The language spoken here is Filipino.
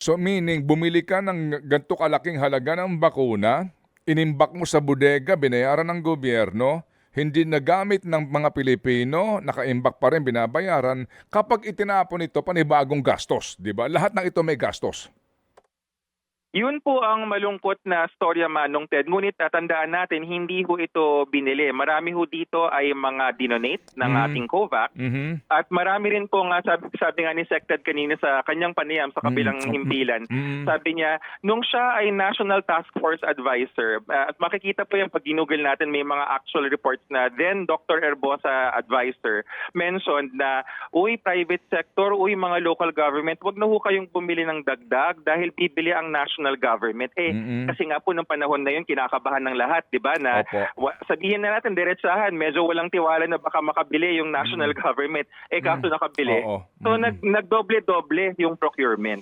So meaning, bumili ka ng ganito kalaking halaga ng bakuna, inimbak mo sa bodega, binayaran ng gobyerno, hindi nagamit ng mga Pilipino, nakaimbak pa rin, binabayaran. Kapag itinapon ito, panibagong gastos, di ba? Lahat ng ito may gastos. Yun po ang malungkot na storya Manong Ted. Ngunit tatandaan natin, hindi ho ito binili. Marami ho dito ay mga dinonate ng Mm. ating COVAX. Mhm. At marami rin po nga, sabi, sabi nga ni Sected kanina sa kanyang panayam sa kabilang Mm. himpilan, Mm. sabi niya, nung siya ay National Task Force Advisor, uh, at makikita po yung pag ginugol natin, may mga actual reports na then Dr. Herbosa Advisor mentioned na, uy, private sector, uy, mga local government, wag na ho kayong bumili ng dagdag dahil bibili ang national government. Eh, Mm-mm. kasi nga po nung panahon na yun, kinakabahan ng lahat, di ba? Na wa- sabihin na natin, diretsahan, medyo walang tiwala na baka makabili yung national government. Eh, kaso nakabili. Oo. So, Mm. nag, nagdoble-doble yung procurement.